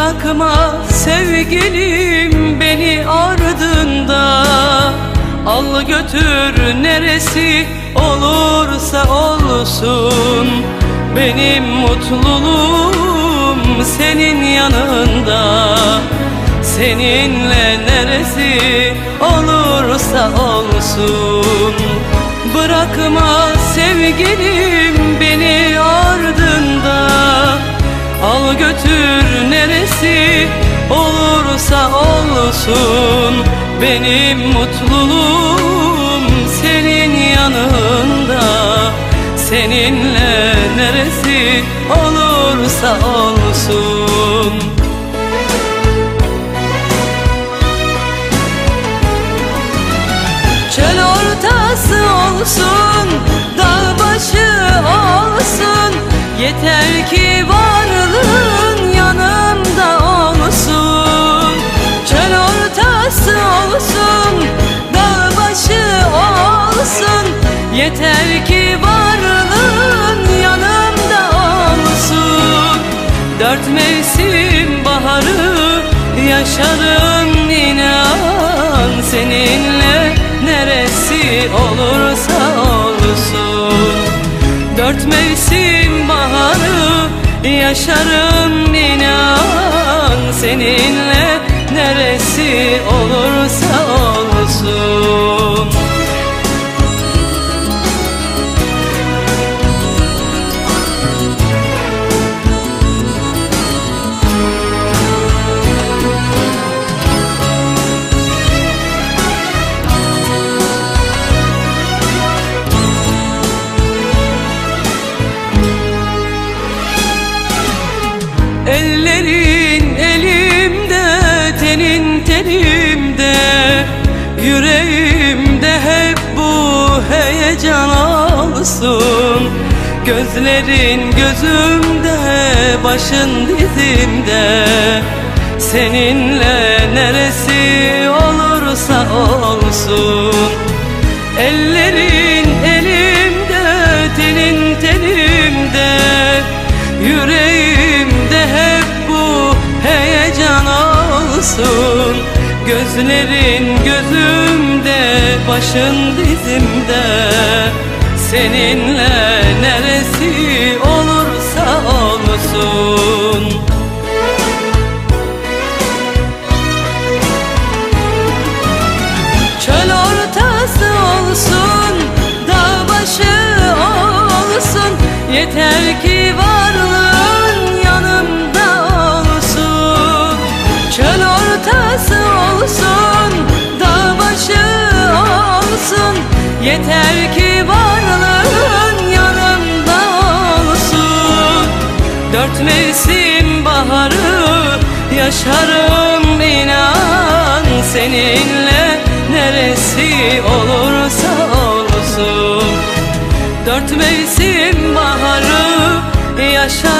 Bırakma sevgilim beni ardında. Al götür neresi olursa olsun. Benim mutluluğum senin yanında. Seninle neresi olursa olsun. Bırakma sevgilim beni Al götür neresi olursa olsun. Benim mutluluğum senin yanında. Seninle neresi olursa olsun. Çöl ortası olsun, dağ başı olsun. Yeter ki varlığın Yeter ki varlığın yanımda olsun. Dört mevsim baharı yaşarım inan Seninle. Neresi olursa olsun. Dört mevsim baharı yaşarım inan Seninle. Neresi olsun. Gözlerin gözümde, başın dizimde. Seninle neresi olursa olsun. Ellerin elimde, tenin tenimde. Yüreğimde hep bu heyecan olsun. Gözlerin gözümde, başın dizimde Seninle neresi olursa olsun. Çöl ortası olsun, dağ başı olsun. Yeter mevsim baharı yaşarım inan Seninle. Neresi olursa olsun. Dört mevsim baharı yaşarım